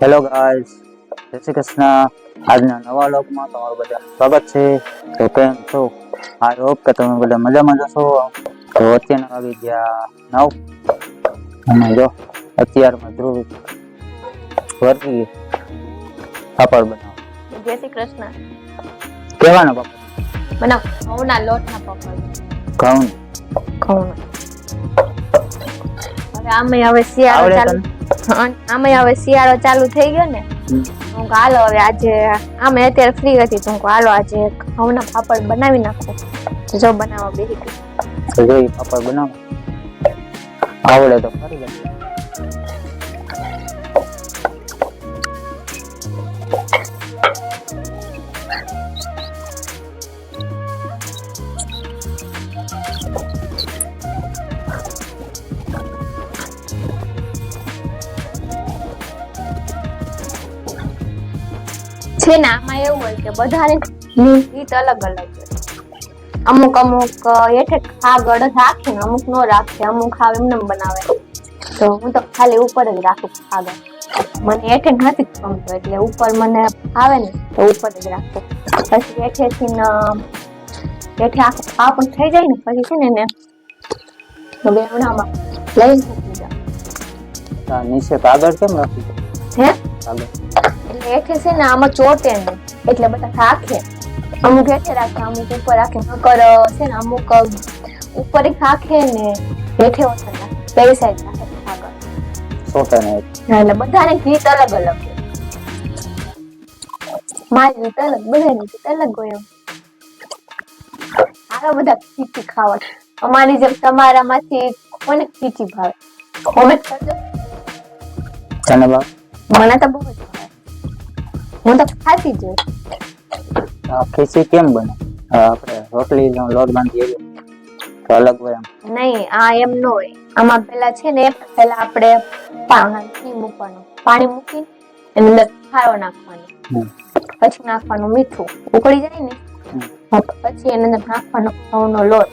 Hello guys જય શ્રી કૃષ્ણ. આજના નવા લોકમાં તમારું બધા સ્વાગત છે. તો કેમ છો? આઈ હોપ કે તમે બધા મજામાં જશો તો અત્યારના વાગી ગયા નવ. અને જો અત્યારમાં ધ્રુવ વર્ગી પાપડ બનાવો. જય શ્રી કૃષ્ણ. કેવાનો પાપડ? બનાવ. ઘઉંના લોટના પાપડ. ઘઉં ઘઉં હવે આમે હવે શિયાળો ચાલુ આમે હવે શિયાળો ચાલુ થઈ ગયો ને. હું હાલો હવે આજે આમે અત્યારે ફ્રી હતી તો હું હાલો આજે ઘઉંના પાપડ બનાવી નાખો. જો બનાવવા બેસી ગઈ પાપડ બનાવો. આવડે તો ફરી છે ને આમાં એવું હોય કે બધાની રીત અલગ અલગ હોય. અમુક અમુક હેઠે આગળ રાખે ને અમુક નો રાખે અમુક હાવ એમને એમ બનાવે. તો હું તો ખાલી ઉપર જ રાખું આગળ. મને હેઠે નથી ગમતું એટલે ઉપર મને આવે ને તો ઉપર જ રાખું. પછી હેઠેથી ને હેઠે આખું આ પણ થઈ જાય ને પછી છે ને એને બેવડામાં લઈ મૂકી જાઉં નીચે કાગળ કેમ રાખી હે? કાગળ એટલે હેઠે છે ને આમાં ચોટે નહીં. એટલે બધા રાખે અમુક હેઠે રાખે અમુક ઉપર રાખે. નકર છે ને અમુક ઉપર રાખે ને હેઠે ઓછા રાખે. પેલી સાઈડ રાખે આગળ એટલે બધાને ગીત અલગ અલગ મારી રીત અલગ બધાની રીત અલગ હોય આવા બધા ખીચી ખાવા. અમારી જેમ તમારામાંથી કોને ખીચી ભાવે. કોમેન્ટ કરજો. મને તો બહુ જ હું તો ખાતી જ. આ કેમ બને? આપણે રોટલી નો લોટ બાંધીએ. તો અલગ હોય એમ. નહીં આ એમ ન હોય. આમાં પેલા છે ને પેલા આપણે પાણી મૂકવાનું. પાણી મૂકી એની અંદર ખારો નાખવાનો. પછી નાખવાનું મીઠું. ઉકળી જાય ને પછી એની અંદર નાખવાનો ઘઉંનો લોટ.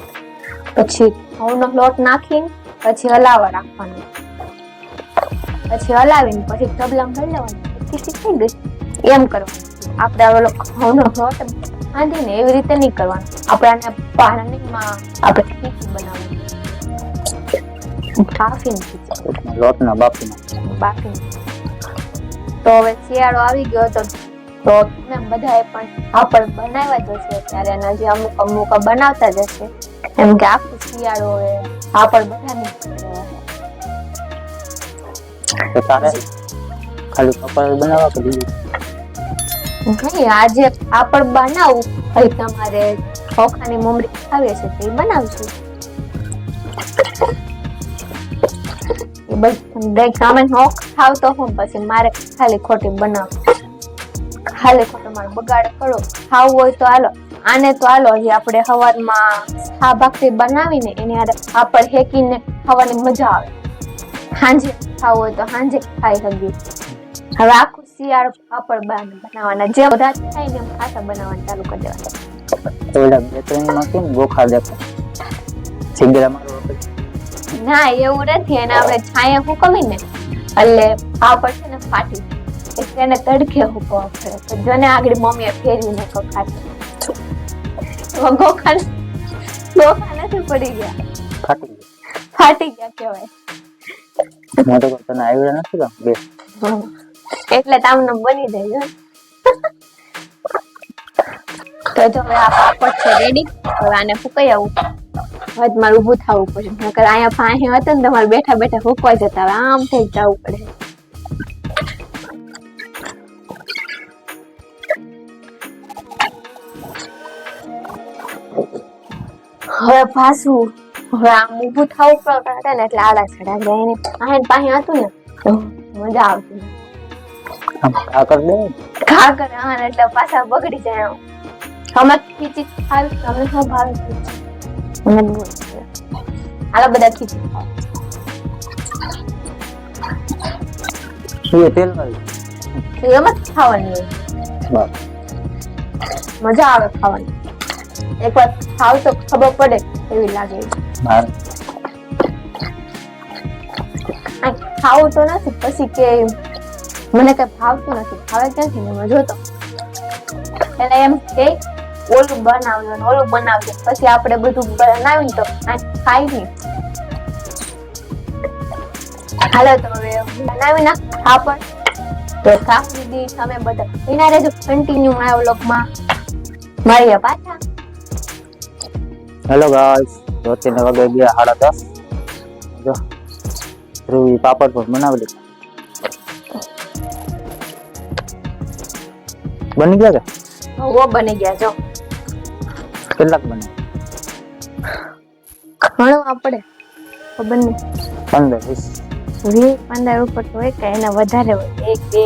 પછી ઘઉંનો લોટ નાખીને પછી હલાવા રાખવાનો. પછી હલાવીને પછી ઢબલામાં ભરી લેવાનું. ખીચી થઈ ગઈ. એમ કરવાનું આપણે આવેલો ઘઉંનો લોટ બાંધીને એવી રીતે નહીં કરવાનું. આપણે આને પાણીમાં આપણે ખીચી બનાવવાની બાફીને ખીચડી. લોટના બાફીના. બાફીને. તો હવે શિયાળો આવી ગયો તો તો તમે બધાએ પણ પાપડ બનાવ્યા જ હશે ત્યારે એના જે અમુક અમુક બનાવતા જ હશે એમ કે આખું શિયાળો હવે પાપડ બધાને ખાલી પપડ બનાવવા કે બીજું? નહીં આજે પાપડ બનાવું. હવે તમારે ચોખાની મમરી ખાવી છે તે બનાવશું એ બનાવ. ખાલી ખોટો મારો બગાડ કરો. ખાવું હોય તો હાલો. આને તો હાલો હજી આપણે હવારમાં આ ભાખરી બનાવીને એની હારે પાપડ હેકીને ખાવાની મજા આવે. સાંજે ખાવું હોય તો સાંજે ખાઈ શકીએ. હવે આખું શિયાળ પાપડ બનાવવાના. જે બધા થાય ને ખાસા બનાવવાનું ચાલુ કરી દેવાના. ઓલા બે ત્રણમાં કેમ ગોખા દેખાય? સિગરા મારો ના એવું નથી. એને આપણે છાયા હુકવીને એટલે પાપડ છે ને ફાટી એટલે એને તડકે હુકવવા પડે. તો જોને આગળ મમ્મીએ ફેરવીને ખાતી ગોખા ગોખા નથી પડી ગયા. ફાટી ગયા. ફાટી ગયા કહેવાય. મોટો તો કહું, તને નથી બે. એટલે તમને બની જાય તો જો હવે આ પાપડ છે રેડી હવે આને ફૂકાઈ આવું. હવે તમારે ઊભું થવું પડે નકર અહીંયા પાસે હતો ને તમારે બેઠા બેઠા ફૂકવા જતા હવે આમ થઈ જવું પડે. હવે પાછું, હવે આમ ઊભું થવું પડે ને એટલે આડા ચડા જાય એની પાસે હતું ને મજા આવતી. આ દે. ઘા કરે એટલે પાછા બગડી જાય. અમે ખીચી ખાવ તમને શું ભાવે છે મને હાલો બધા ખીચી ખાવ એ તેલ વાળી? એમ જ ખાવાની મજા આવે ખાવાની. એક વાર ખાવ તો ખબર પડે એવી લાગે. ખાવું તો નથી પછી કે મને કઈ ભાવતું નથી. ભાવે ક્યાંથી મેં જોતો. એટલે એમ કે, ઓલું બનાવજો ને ઓલું બનાવજો. પછી આપણે બધું બનાવીને તો ખાઈ નહીં હાલો, તો હવે બનાવી નાખ ખાપડ તો કાપી દી તમે બધા. એના રહેજો કન્ટિન્યુ મારા વ્લોગમાં. મળીએ પાછા. હેલો ગાઈસ તો અત્યારે વાગે ગયા સાડા દસ. જો, ધ્રુવી પાપડ પણ બનાવી લીધા. બની ગયા કે? હવો બની ગયા જો. કેટલાક બને? ઘણો આપણે. ખબર નહીં પંદર વીસ. વીસ પંદર ઉપર તો હોય કે એના વધારે હોય. એક બે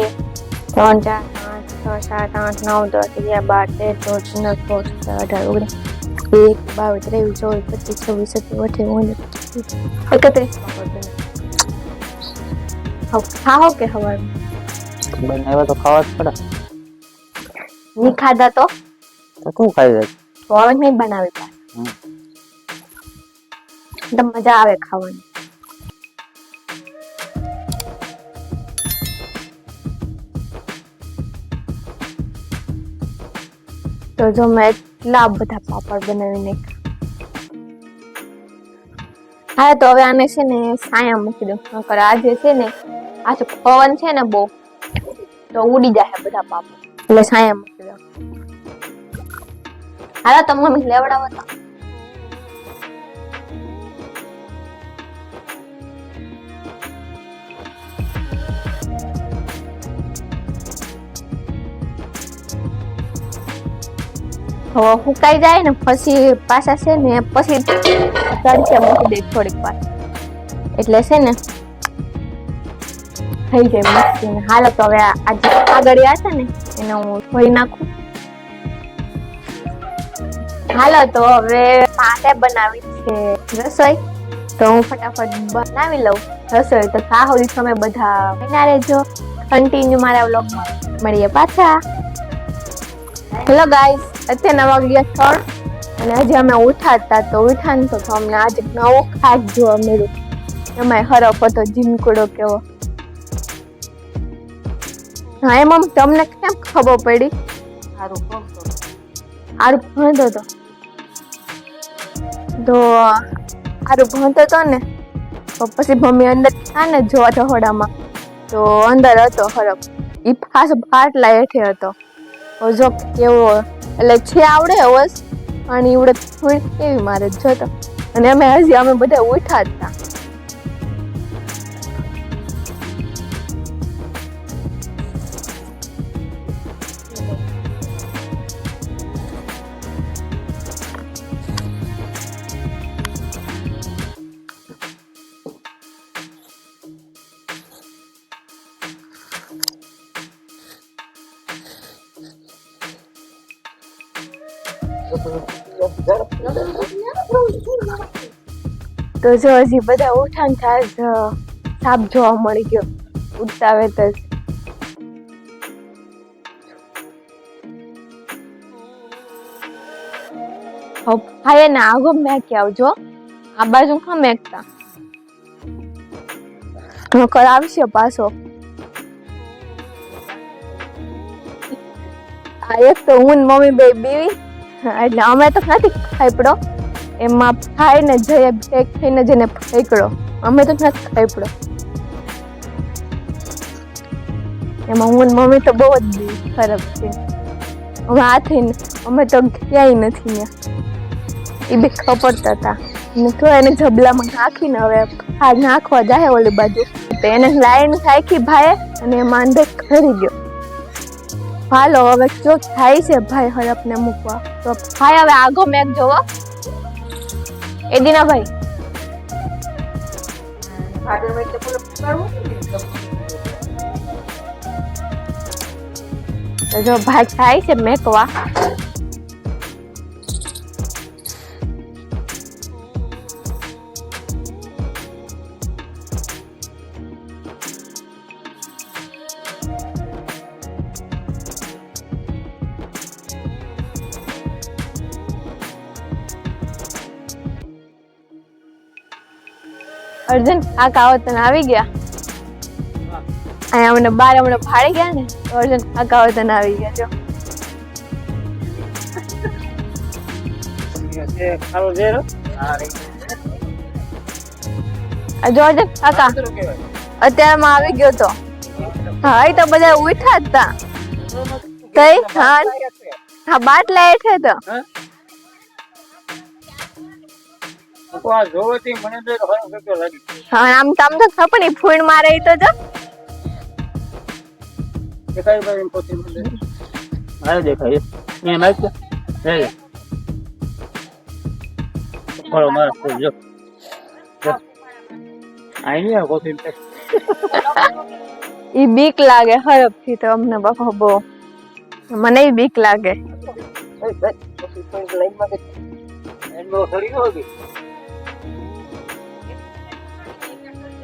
ત્રણ ચાર પાંચ છ સાત આઠ નવ દસ અગિયાર બાર તેર ચૌદ પંદર સોળ સત્તર અઢાર ઓગણીસ એક બાવીસ ત્રેવીસ ચોવીસ પચીસ છવ્વીસ સત્યાવીસ અઠ્યાવીસ ઓગણીસ એકત્રીસ. ખાઓ કે હવાર બનાવ્યા તો ખાવા જ પડે. ની ખાધા તો? તો તું ખાઈ જાય તો હવે નહીં બનાવી પણ એકદમ મજા આવે ખાવાની. તો જો મેં એટલા બધા પાપડ બનાવીને હા તો હવે આને છે ને સાયા મૂકી દઉં. નકર આજે છે ને આજે પવન છે ને બહુ તો ઉડી જાય બધા પાપડ. એટલે સાયા મૂકી દો હાલો તમને મમ્મી લેવડાવો તો. હવે સુકાઈ જાય ને પછી પાછા છે ને પછી તડકે મૂકી દે થોડીક વાર. એટલે છે ને થઈ જાય મસ્તી હાલો, તો હવે આજે આગળ છે ને એને હું તો બનાવી તો લઉં રસોઈ. તો સા સુધી તમે બધા બના રહેજો. કન્ટિન્યુ મારા વ્લોગમાં. મળીએ પાછા. હેલો ગાઈસ અત્યારના વાગ્યા ત્રણ અને આજે અમે ઉઠાતા તો ઉઠા તો અમને આજે નવો ખાટ જોવા મળ્યો એમાં હરફ હતો જીનકુડો કેવો. હા એમ તમને કેમ ખબર પડી? સારું ભણતો હતો તો સારું ભણતો હતો ને? તો પછી મમ્મી અંદર થયા ને જોવા ઢહોડામાં તો અંદર હતો હરફ એ ખાસ બાટલા હેઠે હતો. જો કેવો એટલે છે આવડે હોસ પણ ઈવડે થોડી કેવી મારે જોતો. અને અમે હજી અમે બધા ઉઠા જ હતા તો જો હજી બધા ઉઠાણ થાય જ સાપ જોવા મળી ગયો. ઉડતા વેત જ. હા ભાઈ ને આગો મેકી આવજો આ બાજુ ખા મેકતા? નકર આવશે પાછો. આ એક તો હું મમ્મી બે બીવી. એટલે અમે તો નથી ખાઈ પડો. એમાં ખાઈને જઈએ, ભેગ થઈને જેને ફેંકડો. અમે તો નથી ફેંકડો. એમાં હું મમ્મી તો બહુ જ ખરાબ છે. અમે હાથે અમે તો ક્યાંય નથી ને એ બી ખપડતા હતા. ને તો એને જબલામાં નાખીને હવે આ નાખવા જાય ઓલી બાજુ. તો એને લાઈન સાખી ભાઈ અને એમાં અંદર ખરી ગયો. હાલો, હવે જો થાય છે? ભાઈ હડપને મૂકવા. તો ભાઈ, હવે આગો મેં જોવો. એદીના ભાઈ તો જો ભાઈ થાય છે મેકવા. અર્જુન, આ તને આવી ગયા. અહીંયા અમને બાર હમણાં ફાડી ગયા ને, તો અર્જુન કાકા તને આવી ગયા, જો. આ જો અર્જુન, કાકા આવી ગયો તો. હા તો બધા ઉઠા જ તા. કઈ? હા હા, બાટલા હેઠે તો. હા આમ તમ તો ખબર નહીં મારે તો જો. મારે દેખાય. મારે જો. આઈ નહીં કોફી પે ઈ બીક લાગે હરપથી તો અમને બાપા બહુ. મને બીક લાગે.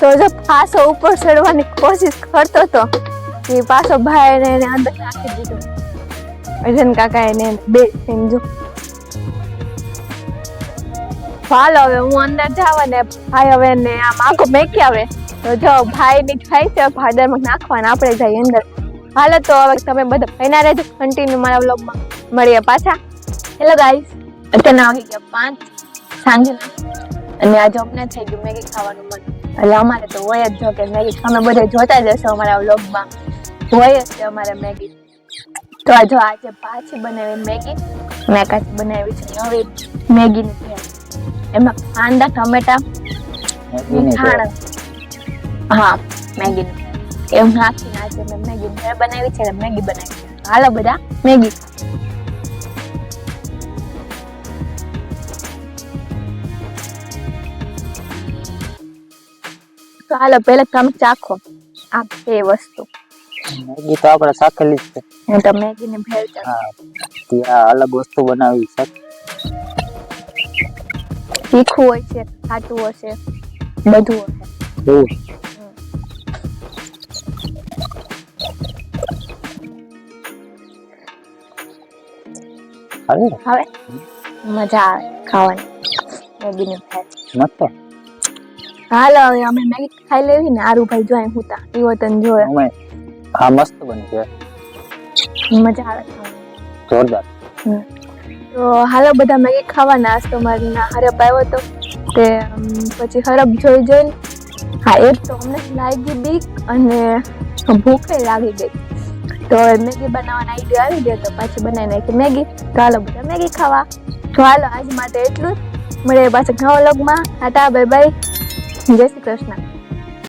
તો જો પાછો ઉપર ચડવાની કોશિશ કરતો તો એ પાછો ભાઈ ને એને અંદર નાખી દીધો. અજન કાકા એને બે સમજો હાલો હવે હું અંદર જાવ ને ભાઈ હવે ને આમ આખો મેકી આવે. તો જો ભાઈ ની થાય છે ભાદરમાં નાખવાના, આપણે જઈએ અંદર. હાલો તો હવે તમે બધા ભાઈના રહેજો કન્ટિન્યુ મારા વ્લોગમાં મળીએ પાછા. હેલો ગાઈસ અત્યારના વાગી ગયા પાંચ. સાંજના અને આજે અમને થઈ ગયું, મેગી ખાવાનું મન. એટલે અમારે તો હોય જ જો કે મેગી તમે બધા જોતા જ હશો અમારા વ્લોગમાં હોય જ છે અમારે મેગી તો આ જો આજે પાછી બનાવી મેગી મેં કાચી બનાવી છે નવી મેગીની ભેળ. એમાં કાંદા ટમેટા મીઠાણ હા મેગી એવું નાખીને આજે મેં મેગી ભેળ બનાવી છે મેગી બનાવી છે. હાલો બધા મેગી તો હાલો પહેલા તમે ચાખો આ બે વસ્તુ. મેગી તો આપણે સાખેલી જ છે. હું તો મેગી ને ભેળ હા ત્યાં અલગ વસ્તુ બનાવી છે. તીખું હોય છે ખાટું હશે બધું હશે. હવે? મજા આવે ખાવાની. મેગીની ભેળ. મસ્ત. હાલો હવે અમે મેગી ખાઈ લેવી ને આરુ ભાઈ જોઈ હુતા એવો તને જોવે અમે હા મસ્ત બની છે મજા આવે જોરદાર. તો હાલો બધા મેગી ખાવાના નાસ્તો મારી ના હરપ આવ્યો તો તે પછી હરબ જોઈ જોઈને હા એક તો અમને લાગી બીક અને ભૂખે લાગી ગઈ. તો મેગી બનાવવાનો આઈડિયા આવી ગયો તો પાછી બનાવી નાખી મેગી. તો હાલો બધા મેગી ખાવા. તો હાલો આજ માટે એટલું જ. મળે પાછા નવા વ્લોગમાં ટાટા બાય બાય જય શ્રી કૃષ્ણ